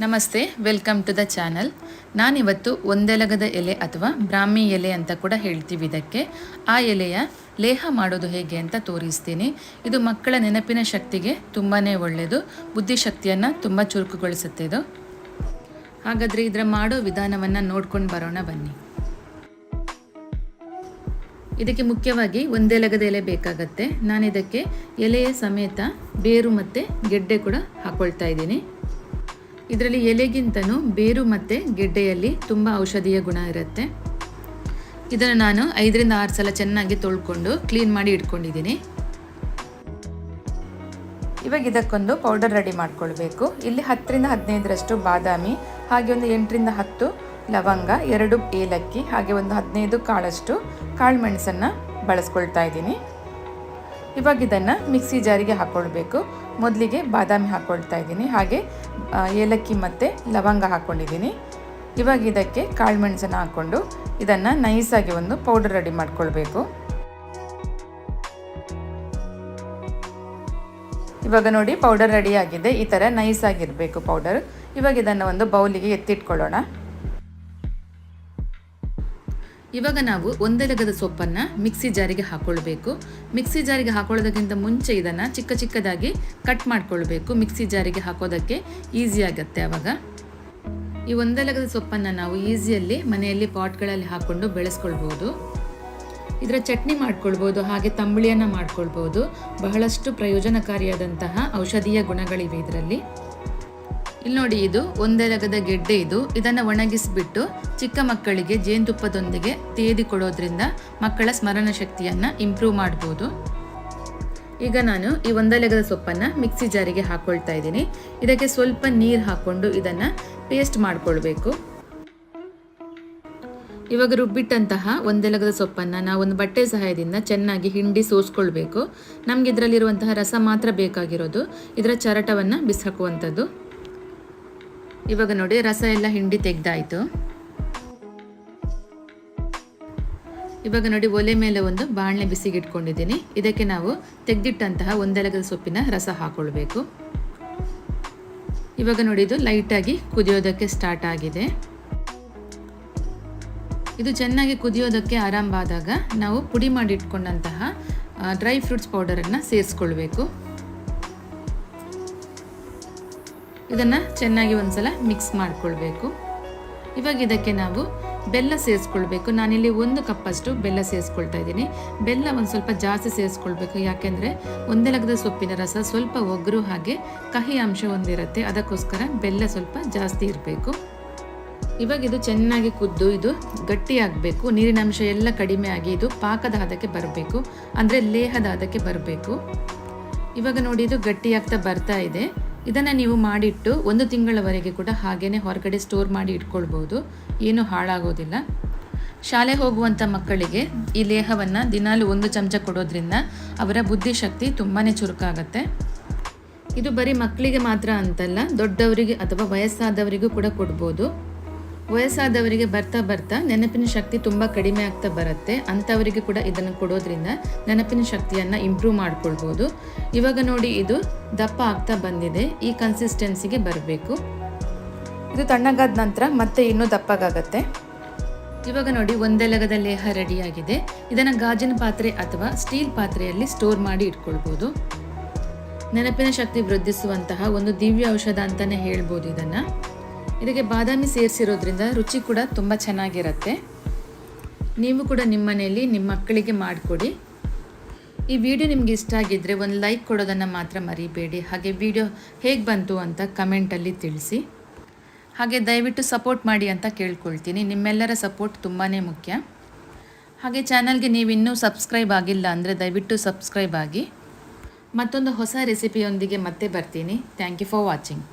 ನಮಸ್ತೆ, welcome to the channel. ನಾನಿವತ್ತು ಒಂದೆಲಗದ ಎಲೆ ಅಥವಾ ಬ್ರಾಹ್ಮಿ ಎಲೆ ಅಂತ ಕೂಡ ಹೇಳ್ತೀವಿ ಇದಕ್ಕೆ. ಆ ಎಲೆಯ ಲೇಹ ಮಾಡೋದು ಹೇಗೆ ಅಂತ ತೋರಿಸ್ತೀನಿ. ಇದು ಮಕ್ಕಳ ನೆನಪಿನ ಶಕ್ತಿಗೆ ತುಂಬಾ ಒಳ್ಳೆಯದು. ಬುದ್ಧಿಶಕ್ತಿಯನ್ನು ತುಂಬ ಚುರುಕುಗೊಳಿಸುತ್ತೆ ಇದು. ಹಾಗಾದರೆ ಇದರ ಮಾಡೋ ವಿಧಾನವನ್ನು ನೋಡ್ಕೊಂಡು ಬರೋಣ ಬನ್ನಿ. ಇದಕ್ಕೆ ಮುಖ್ಯವಾಗಿ ಒಂದೆಲಗದ ಎಲೆ ಬೇಕಾಗತ್ತೆ. ನಾನು ಇದಕ್ಕೆ ಎಲೆಯ ಸಮೇತ ಬೇರು ಮತ್ತು ಗೆಡ್ಡೆ ಕೂಡ ಹಾಕ್ಕೊಳ್ತಾ ಇದ್ದೀನಿ. ಇದರಲ್ಲಿ ಎಲೆಗಿಂತನೂ ಬೇರು ಮತ್ತು ಗೆಡ್ಡೆಯಲ್ಲಿ ತುಂಬ ಔಷಧೀಯ ಗುಣ ಇರುತ್ತೆ. ಇದನ್ನು ನಾನು ಐದರಿಂದ ಆರು ಸಲ ಚೆನ್ನಾಗಿ ತೊಳ್ಕೊಂಡು ಕ್ಲೀನ್ ಮಾಡಿ ಇಟ್ಕೊಂಡಿದ್ದೀನಿ. ಇವಾಗ ಇದಕ್ಕೊಂದು ಪೌಡರ್ ರೆಡಿ ಮಾಡ್ಕೊಳ್ಬೇಕು. ಇಲ್ಲಿ ಹತ್ತರಿಂದ ಹದಿನೈದರಷ್ಟು ಬಾದಾಮಿ, ಹಾಗೆ ಒಂದು ಎಂಟರಿಂದ ಹತ್ತು ಲವಂಗ, ಎರಡು ಏಲಕ್ಕಿ, ಹಾಗೆ ಒಂದು ಹದಿನೈದು ಕಾಳಷ್ಟು ಕಾಳು ಮೆಣಸನ್ನು ಬಳಸ್ಕೊಳ್ತಾ ಇದ್ದೀನಿ. ಇವಾಗ ಇದನ್ನು ಮಿಕ್ಸಿ ಜಾರಿಗೆ ಹಾಕ್ಕೊಳ್ಬೇಕು ಮೊದಲಿಗೆ ಬಾದಾಮಿ ಹಾಕ್ಕೊಳ್ತಾ ಇದ್ದೀನಿ. ಹಾಗೆ ಏಲಕ್ಕಿ ಮತ್ತು ಲವಂಗ ಹಾಕ್ಕೊಂಡಿದ್ದೀನಿ ಇವಾಗ ಇದಕ್ಕೆ ಕಾಳು ಮೆಣಸನ್ನು ಹಾಕ್ಕೊಂಡು ಇದನ್ನು ನೈಸಾಗಿ ಒಂದು ಪೌಡರ್ ರೆಡಿ ಮಾಡ್ಕೊಳ್ಬೇಕು. ಇವಾಗ ನೋಡಿ ಪೌಡರ್ ರೆಡಿಯಾಗಿದೆ ಈ ಥರ ನೈಸಾಗಿರಬೇಕು ಪೌಡರ್. ಇವಾಗ ಇದನ್ನು ಒಂದು ಬೌಲಿಗೆ ಎತ್ತಿಟ್ಕೊಳ್ಳೋಣ. ಇವಾಗ ನಾವು ಒಂದೆಲಗದ ಸೊಪ್ಪನ್ನು ಮಿಕ್ಸಿ ಜಾರಿಗೆ ಹಾಕ್ಕೊಳ್ಬೇಕು ಮಿಕ್ಸಿ ಜಾರಿಗೆ ಹಾಕೊಳ್ಳೋದಕ್ಕಿಂತ ಮುಂಚೆ ಇದನ್ನು ಚಿಕ್ಕ ಚಿಕ್ಕದಾಗಿ ಕಟ್ ಮಾಡ್ಕೊಳ್ಬೇಕು. ಮಿಕ್ಸಿ ಜಾರಿಗೆ ಹಾಕೋದಕ್ಕೆ ಈಸಿ ಆಗುತ್ತೆ ಆವಾಗ ಈ ಒಂದೆಲಗದ ಸೊಪ್ಪನ್ನು ನಾವು ಈಸಿಯಲ್ಲಿ ಮನೆಯಲ್ಲಿ ಪಾಟ್ಗಳಲ್ಲಿ ಹಾಕ್ಕೊಂಡು ಬೆಳೆಸ್ಕೊಳ್ಬೋದು. ಇದರ ಚಟ್ನಿ ಮಾಡ್ಕೊಳ್ಬೋದು, ಹಾಗೆ ತಂಬಳಿಯನ್ನು ಮಾಡ್ಕೊಳ್ಬೋದು. ಬಹಳಷ್ಟು ಪ್ರಯೋಜನಕಾರಿಯಾದಂತಹ ಔಷಧೀಯ ಗುಣಗಳಿವೆ ಇದರಲ್ಲಿ. ಇಲ್ಲಿ ನೋಡಿ ಇದು ಒಂದೆಲಗದ ಗೆಡ್ಡೆ ಇದು. ಇದನ್ನು ಒಣಗಿಸಿಬಿಟ್ಟು ಚಿಕ್ಕ ಮಕ್ಕಳಿಗೆ ಜೇನುತುಪ್ಪದೊಂದಿಗೆ ತೇದಿ ಕೊಡೋದ್ರಿಂದ ಮಕ್ಕಳ ಸ್ಮರಣ ಶಕ್ತಿಯನ್ನು ಇಂಪ್ರೂವ್ ಮಾಡ್ಬೋದು. ಈಗ ನಾನು ಈ ಒಂದೆಲಗದ ಸೊಪ್ಪನ್ನು ಮಿಕ್ಸಿ ಜಾರಿಗೆ ಹಾಕ್ಕೊಳ್ತಾ ಇದ್ದೀನಿ. ಇದಕ್ಕೆ ಸ್ವಲ್ಪ ನೀರು ಹಾಕ್ಕೊಂಡು ಇದನ್ನು ಪೇಸ್ಟ್ ಮಾಡಿಕೊಳ್ಬೇಕು. ಇವಾಗ ರುಬ್ಬಿಟ್ಟಂತಹ ಒಂದೆಲಗದ ಸೊಪ್ಪನ್ನು ನಾವು ಒಂದು ಬಟ್ಟೆ ಸಹಾಯದಿಂದ ಚೆನ್ನಾಗಿ ಹಿಂಡಿ ಸೋಸ್ಕೊಳ್ಬೇಕು. ನಮಗೆ ಇದರಲ್ಲಿರುವಂತಹ ರಸ ಮಾತ್ರ ಬೇಕಾಗಿರೋದು. ಇದರ ಚರಟವನ್ನು ಬಿಸಾಕುವಂಥದ್ದು. ಇವಾಗ ನೋಡಿ ರಸ ಎಲ್ಲ ಹಿಂಡಿ ತೆಗ್ದಾಯ್ತು. ಇವಾಗ ನೋಡಿ ಒಲೆ ಮೇಲೆ ಒಂದು ಬಾಣಲೆ ಬಿಸಿಗೆ ಇಟ್ಕೊಂಡಿದ್ದೀನಿ ಇದಕ್ಕೆ ನಾವು ತೆಗೆದಿಟ್ಟಂತಹ ಒಂದೆಲಗದ ಸೊಪ್ಪಿನ ರಸ ಹಾಕೊಳ್ಬೇಕು. ಇವಾಗ ನೋಡಿ ಇದು ಲೈಟಾಗಿ ಕುದಿಯೋದಕ್ಕೆ ಸ್ಟಾರ್ಟ್ ಆಗಿದೆ. ಇದು ಚೆನ್ನಾಗಿ ಕುದಿಯೋದಕ್ಕೆ ಆರಂಭ ಆದಾಗ ನಾವು ಪುಡಿ ಮಾಡಿಟ್ಕೊಂಡಂತಹ ಡ್ರೈ ಫ್ರೂಟ್ಸ್ ಪೌಡರನ್ನು ಸೇರಿಸ್ಕೊಳ್ಬೇಕು. ಇದನ್ನು ಚೆನ್ನಾಗಿ ಒಂದ್ಸಲ ಮಿಕ್ಸ್ ಮಾಡಿಕೊಳ್ಬೇಕು. ಇವಾಗ ಇದಕ್ಕೆ ನಾವು ಬೆಲ್ಲ ಸೇರಿಸ್ಕೊಳ್ಬೇಕು. ನಾನಿಲ್ಲಿ ಒಂದು ಕಪ್ಪಷ್ಟು ಬೆಲ್ಲ ಸೇರಿಸ್ಕೊಳ್ತಾ ಇದ್ದೀನಿ. ಬೆಲ್ಲ ಒಂದು ಸ್ವಲ್ಪ ಜಾಸ್ತಿ ಸೇರಿಸ್ಕೊಳ್ಬೇಕು. ಯಾಕೆಂದರೆ ಒಂದೆಲಗದ ಸೊಪ್ಪಿನ ರಸ ಸ್ವಲ್ಪ ಒಗ್ಗರು ಹಾಗೆ ಕಹಿ ಅಂಶ ಒಂದಿರುತ್ತೆ. ಅದಕ್ಕೋಸ್ಕರ ಬೆಲ್ಲ ಸ್ವಲ್ಪ ಜಾಸ್ತಿ ಇರಬೇಕು. ಇವಾಗ ಇದು ಚೆನ್ನಾಗಿ ಕುದ್ದು, ಇದು ಗಟ್ಟಿಯಾಗಬೇಕು ನೀರಿನ ಅಂಶ ಎಲ್ಲ ಕಡಿಮೆ ಆಗಿ ಇದು ಪಾಕದ ಹದಕ್ಕೆ ಬರಬೇಕು. ಅಂದರೆ ಲೇಹದ ಹದಕ್ಕೆ ಬರಬೇಕು. ಇವಾಗ ನೋಡಿ, ಇದು ಗಟ್ಟಿಯಾಗ್ತಾ ಬರ್ತಾ ಇದೆ. ಇದನ್ನು ನೀವು ಮಾಡಿಟ್ಟು ಒಂದು ತಿಂಗಳವರೆಗೆ ಕೂಡ ಹಾಗೇ ಹೊರಗಡೆ ಸ್ಟೋರ್ ಮಾಡಿ ಇಟ್ಕೊಳ್ಬೋದು. ಏನೂ ಹಾಳಾಗೋದಿಲ್ಲ. ಶಾಲೆ ಹೋಗುವಂಥ ಮಕ್ಕಳಿಗೆ ಈ ಲೇಹವನ್ನು ದಿನಾಲು ಒಂದು ಚಮಚ ಕೊಡೋದ್ರಿಂದ ಅವರ ಬುದ್ಧಿಶಕ್ತಿ ತುಂಬಾ ಚುರುಕಾಗತ್ತೆ. ಇದು ಬರೀ ಮಕ್ಕಳಿಗೆ ಮಾತ್ರ ಅಂತಲ್ಲ, ದೊಡ್ಡವರಿಗೆ ಅಥವಾ ವಯಸ್ಸಾದವರಿಗೂ ಕೂಡ ಕೊಡ್ಬೋದು. ವಯಸ್ಸಾದವರಿಗೆ ಬರ್ತಾ ಬರ್ತಾ ನೆನಪಿನ ಶಕ್ತಿ ತುಂಬ ಕಡಿಮೆ ಆಗ್ತಾ ಬರುತ್ತೆ. ಅಂಥವರಿಗೆ ಕೂಡ ಇದನ್ನು ಕೊಡೋದ್ರಿಂದ ನೆನಪಿನ ಶಕ್ತಿಯನ್ನು ಇಂಪ್ರೂವ್ ಮಾಡ್ಕೊಳ್ಬೋದು. ಇವಾಗ ನೋಡಿ ಇದು ದಪ್ಪ ಆಗ್ತಾ ಬಂದಿದೆ. ಈ ಕನ್ಸಿಸ್ಟೆನ್ಸಿಗೆ ಬರಬೇಕು. ಇದು ತಣ್ಣಗಾದ ನಂತರ ಮತ್ತೆ ಇನ್ನೂ ದಪ್ಪಗಾಗತ್ತೆ. ಇವಾಗ ನೋಡಿ ಒಂದೆಲಗದ ಲೇಹ ರೆಡಿಯಾಗಿದೆ. ಇದನ್ನು ಗಾಜಿನ ಪಾತ್ರೆ ಅಥವಾ ಸ್ಟೀಲ್ ಪಾತ್ರೆಯಲ್ಲಿ ಸ್ಟೋರ್ ಮಾಡಿ ಇಟ್ಕೊಳ್ಬೋದು. ನೆನಪಿನ ಶಕ್ತಿ ವೃದ್ಧಿಸುವಂತಹ ಒಂದು ದಿವ್ಯ ಔಷಧ ಅಂತಲೇ ಹೇಳ್ಬೋದು ಇದನ್ನು. ಇದಕ್ಕೆ ಬಾದಾಮಿ ಸೇರಿಸಿರೋದ್ರಿಂದ ರುಚಿ ಕೂಡ ತುಂಬ ಚೆನ್ನಾಗಿರುತ್ತೆ. ನೀವು ಕೂಡ ನಿಮ್ಮ ಮನೆಯಲ್ಲಿ ನಿಮ್ಮ ಮಕ್ಕಳಿಗೆ ಮಾಡಿಕೊಡಿ. ಈ ವಿಡಿಯೋ ನಿಮಗೆ ಇಷ್ಟ ಆಗಿದ್ದರೆ ಒಂದು ಲೈಕ್ ಕೊಡೋದನ್ನು ಮಾತ್ರ ಮರಿಬೇಡಿ. ಹಾಗೆ ವಿಡಿಯೋ ಹೇಗೆ ಬಂತು ಅಂತ ಕಮೆಂಟಲ್ಲಿ ತಿಳಿಸಿ. ಹಾಗೆ ದಯವಿಟ್ಟು ಸಪೋರ್ಟ್ ಮಾಡಿ ಅಂತ ಕೇಳ್ಕೊಳ್ತೀನಿ. ನಿಮ್ಮೆಲ್ಲರ ಸಪೋರ್ಟ್ ತುಂಬಾ ಮುಖ್ಯ. ಹಾಗೆ ಚಾನಲ್ಗೆ ನೀವು ಇನ್ನೂ ಸಬ್ಸ್ಕ್ರೈಬ್ ಆಗಿಲ್ಲ ಅಂದರೆ ದಯವಿಟ್ಟು ಸಬ್ಸ್ಕ್ರೈಬ್ ಆಗಿ. ಮತ್ತೊಂದು ಹೊಸ ರೆಸಿಪಿಯೊಂದಿಗೆ ಮತ್ತೆ ಬರ್ತೀನಿ. Thank you for watching